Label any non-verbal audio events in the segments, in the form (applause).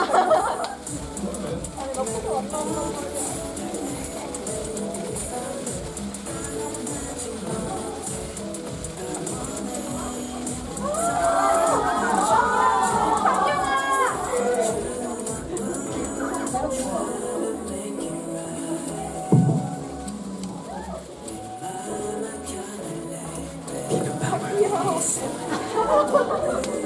아, 비눗방울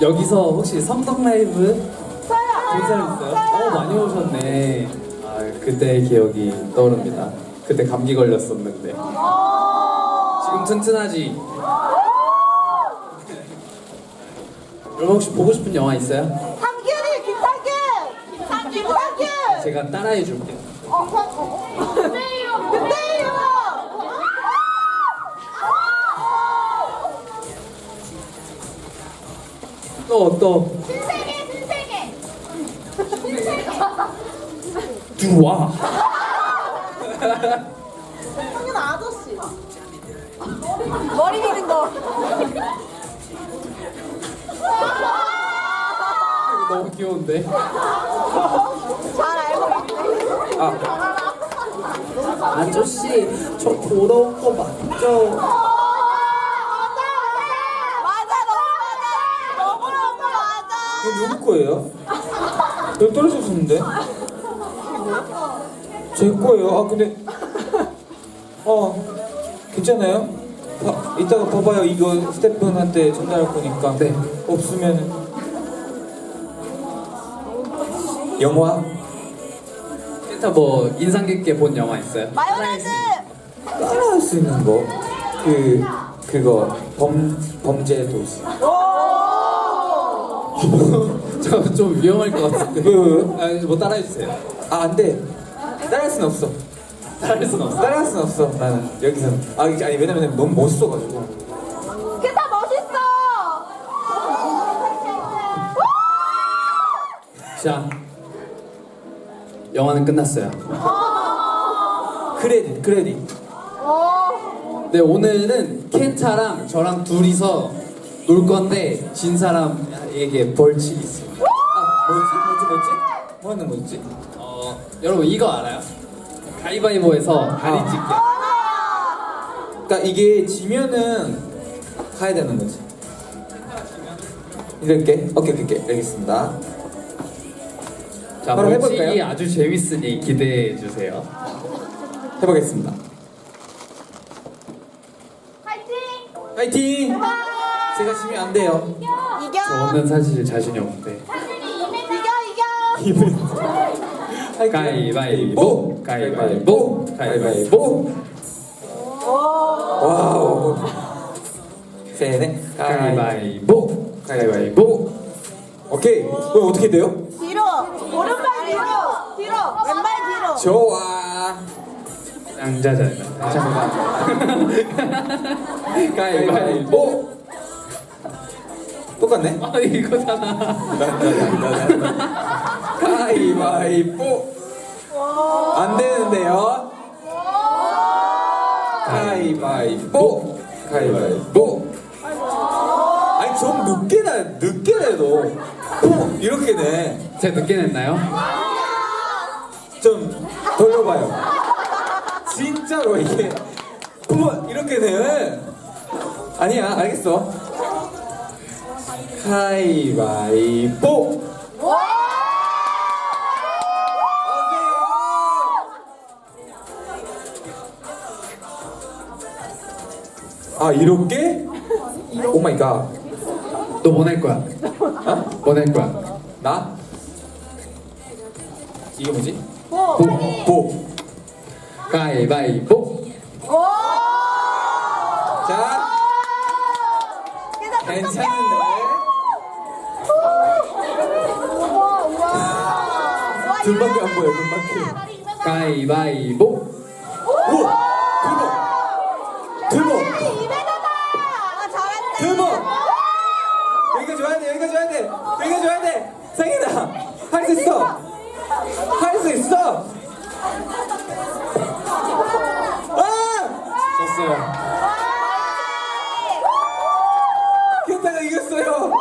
여기서 혹시 성덕 라이브 본 사람 있어요? 어 많이 오셨네. 아 그때 기억이 떠오릅니다. 그때 감기 걸렸었는데. 지금 튼튼하지. 여러분 혹시 보고 싶은 영화 있어요? 상균이 김상균! 김상균! 김상균! 제가 따라해 줄게요. 어, 어, 어. (laughs) 또 또. 신세계! 신세계! 들어와. 상균 아저씨. 머리 기는 거. 너무 귀여운데. 잘 알고 있네. 아. 아저씨 저 더러운 거 맞죠? 맞아! 맞아! 너무 맞아! 너무 맞아! 이 거 거예요? 여기 떨어졌었는데? 제 거예요. 아 근데 어 괜찮아요? 봐, 이따가 봐봐요. 이거 스태프분한테 전달할 거니까. 네. 없으면 영화 일단 뭐 인상 깊게 본 영화 있어요? 마요네즈! 따라할 수 있는 거. 그 그거 범 범죄 도시. 저 좀 위험할 것 같은데. 왜, 왜, 왜? 아, 뭐 따라해 주세요. 아 안 돼. 따라할 순 없어. 따라할 순 없어. 따라할 순 없어. 나는 여기서 아 아니 왜냐면 너무 멋있어가지고. 기타 멋있어! 자, 영화는 끝났어요. 크레딧 크레딧. 네, 오늘은 켄타랑 저랑 둘이서 놀 건데 진 사람에게 벌칙이 있습니다. 아 뭐지 뭐지 뭐지? 뭐 하는 거지? 어, 여러분 이거 알아요? 가위바위보에서 다리 아. 찢기. 그러니까 이게 지면은 가야 되는 거지. 이럴게. 오케이 오케이 오케이 알겠습니다. 자, 바로 벌칙이 해볼까요? 아주 재밌으니 기대해 주세요. 해보겠습니다. 파이팅! 파이팅! 제가 지면 안 돼요. 이겨! 저는 사실 자신이 없는데. 이겨 이겨! 가위바위보, 가위바위보, 가위바위보. 와우. 세네. 가위바위보, 가위바위보. 오케이. 그럼 어떻게 돼요? 뒤로! 오른발 뒤로! 뒤로! 왼발 뒤로! 좋아. 양자잖아. (laughs) 가위바위보. 똑같네. 아 이거잖아. 가위바위보. 안 되는데요. 가위바위보. 가위바위보. 아니 좀 늦게 나 늦게 내도 오, 이렇게 내. 제가 늦게 냈나요? 좀 돌려봐요. 진짜로 이게 어머 이렇게 돼. 아니야 알겠어. 가위바위보. 아 이렇게? 오 마이 갓. 너뭐낼 거야? 어? 뭐낼 거야? 나? 이게 뭐지? 보! 보. 가위바위보. 자, 괜찮은데? 눈밖에 안 보여 눈밖에 가위바위보 오! 두번! 두번! 두번! 여기까지 와야 돼 여기까지 와야 돼 여기까지 와야 돼 상현아 할 수 있어 할 수 있어 아! 졌어요 현타가 이겼어요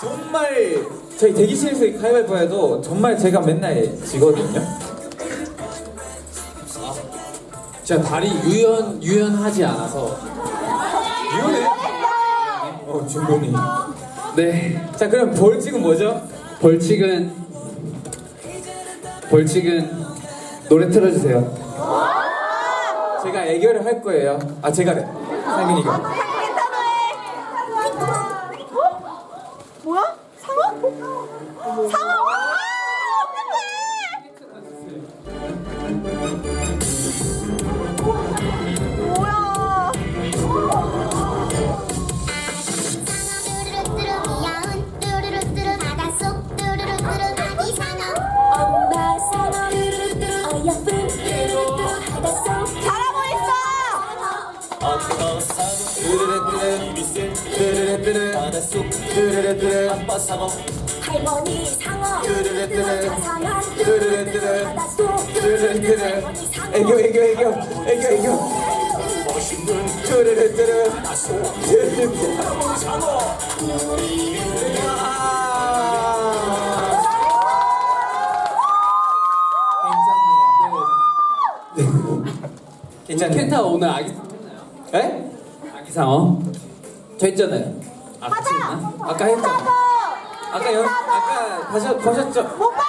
정말 저희 대기실에서 가위바위보 해도 정말 제가 맨날 지거든요 제가 발이 유연 유연하지 않아서. 유연해 어 충분히 네. 자 그럼 벌칙은 뭐죠? 벌칙은 벌칙은 노래 틀어주세요. 제가 애교를 할 거예요 아 제가래 상민이가 있어. 뚜르르뚜르 뚜르르뚜르 바닷속 뚜르르뚜르 아빠 상어 할머니 상어 뚜루루뚜루 자상한 뚜루루뚜루 바닷속 뚜르르뚜르 할머니 상어 애교 애교 애교 애교 애교 뚜르르뚜르 뚜르르뚜르 괜찮네요. 괜찮네요 오늘 아기 에? 아기 상어. 저 했잖아요 아 같이 했나? 아까 했잖아 아까 연 아까 보셨, 보셨죠?